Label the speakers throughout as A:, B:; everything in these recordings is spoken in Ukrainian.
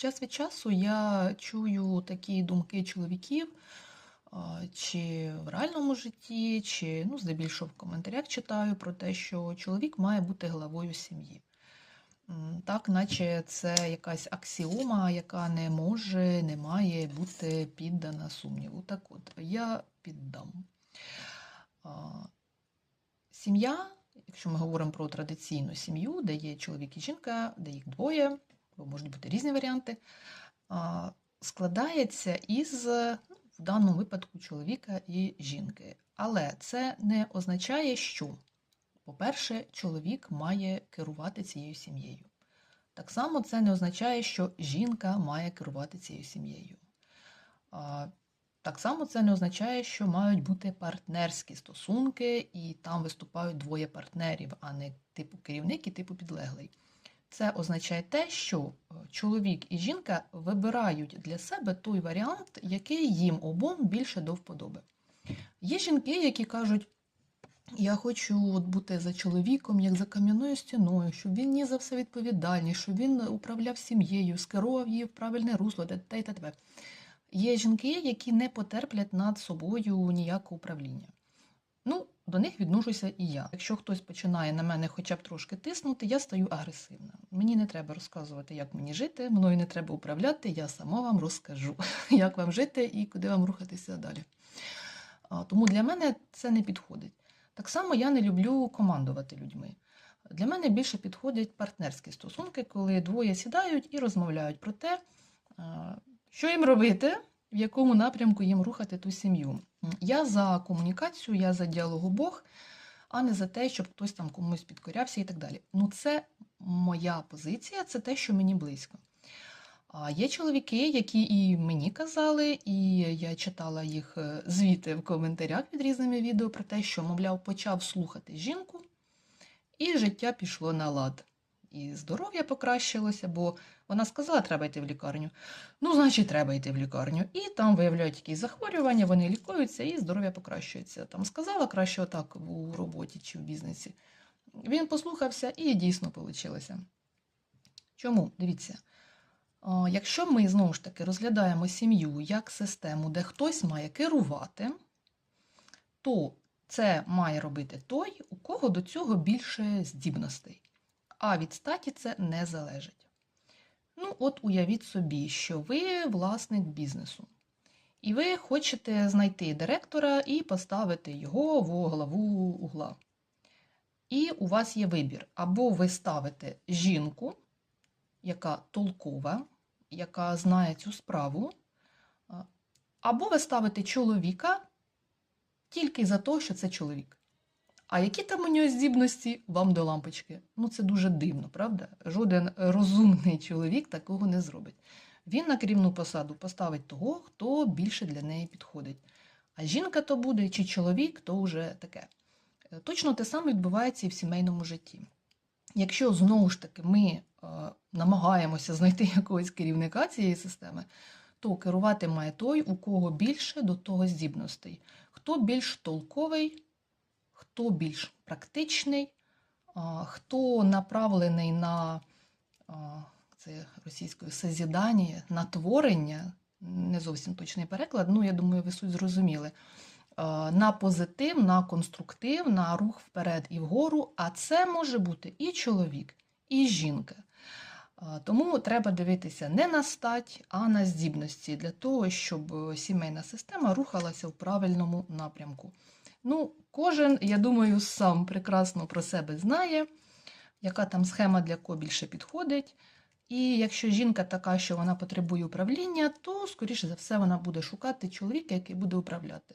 A: Час від часу я чую такі думки чоловіків, чи в реальному житті, чи ну, здебільшого в коментарях читаю про те, що чоловік має бути главою сім'ї. Так, наче це якась аксіома, яка не може, не має бути піддана сумніву. Так от, я піддам. Сім'я, якщо ми говоримо про традиційну сім'ю, де є чоловік і жінка, де їх двоє, можуть бути різні варіанти, складається із, ну, в даному випадку, чоловіка і жінки. Але це не означає, що, по-перше, чоловік має керувати цією сім'єю. Так само це не означає, що жінка має керувати цією сім'єю. Так само це не означає, що мають бути партнерські стосунки, і там виступають двоє партнерів, а не типу керівник і типу підлеглий. Це означає те, що е, чоловік і жінка вибирають для себе той варіант, який їм обом більше до вподоби. Є жінки, які кажуть, я хочу от бути за чоловіком, як за кам'яною стіною, щоб він ніс за все відповідальність, щоб він управляв сім'єю, скерував її в правильне русло, та й та т.п. Є жінки, які не потерплять над собою ніякого управління. Ну, до них відношуся і я. Якщо хтось починає на мене хоча б трошки тиснути, я стаю агресивна. Мені не треба розказувати, як мені жити, мною не треба управляти, я сама вам розкажу, як вам жити і куди вам рухатися далі. Тому для мене це не підходить. Так само я не люблю командувати людьми. Для мене більше підходять партнерські стосунки, коли двоє сідають і розмовляють про те, що їм робити, в якому напрямку їм рухати ту сім'ю. Я за комунікацію, я за діалогобог, а не за те, щоб хтось там комусь підкорявся і так далі. Ну, це моя позиція, це те, що мені близько. А є чоловіки, які і мені казали, і я читала їх е, звіти в коментарях під різними відео про те, що, мовляв, почав слухати жінку, і життя пішло на лад. І здоров'я покращилося, бо вона сказала, треба йти в лікарню. Ну, значить, треба йти в лікарню. І там виявляють якісь захворювання, вони лікуються, і здоров'я покращується. Там сказала краще отак у роботі чи в бізнесі. Він послухався і дійсно вийшло. Чому? Дивіться. Якщо ми знову ж таки розглядаємо сім'ю як систему, де хтось має керувати, то це має робити той, у кого до цього більше здібностей. А від статі це не залежить. Ну, от уявіть собі, що ви власник бізнесу, і ви хочете знайти директора і поставити його в главу угла. І у вас є вибір: або ви ставите жінку, яка толкова, яка знає цю справу, або ви ставите чоловіка тільки за те, що це чоловік. А які там у нього здібності вам до лампочки? Ну, це дуже дивно, правда? Жоден розумний чоловік такого не зробить. Він на керівну посаду поставить того, хто більше для неї підходить. А жінка то буде, чи чоловік, то вже таке. Е, Точно те саме відбувається і в сімейному житті. Якщо знову ж таки ми е, намагаємося знайти якогось керівника цієї системи, то керувати має той, у кого більше до того здібностей. Хто більш толковий, хто більш практичний, хто направлений на це російською созідання, на творення, не зовсім точний переклад, ну я думаю, ви суть зрозуміли. На позитив, на конструктив, на рух вперед і вгору, а це може бути і чоловік, і жінка. Тому треба дивитися не на стать, а на здібності для того, щоб е, сімейна система рухалася в правильному напрямку. Ну, кожен, я думаю, сам прекрасно про себе знає, яка там схема для кого більше підходить. І якщо жінка така, що вона потребує управління, то, скоріше за все, вона буде шукати чоловіка, який буде управляти.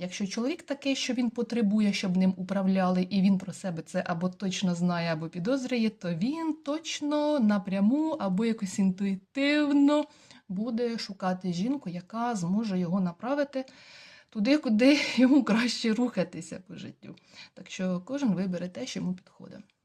A: Якщо чоловік такий, що він потребує, щоб ним управляли, і він про себе це або точно знає, або підозрює, то він точно напряму або якось інтуїтивно буде шукати жінку, яка зможе його направити туди, куди йому краще рухатися по життю. Так що кожен вибере те, що йому підходить.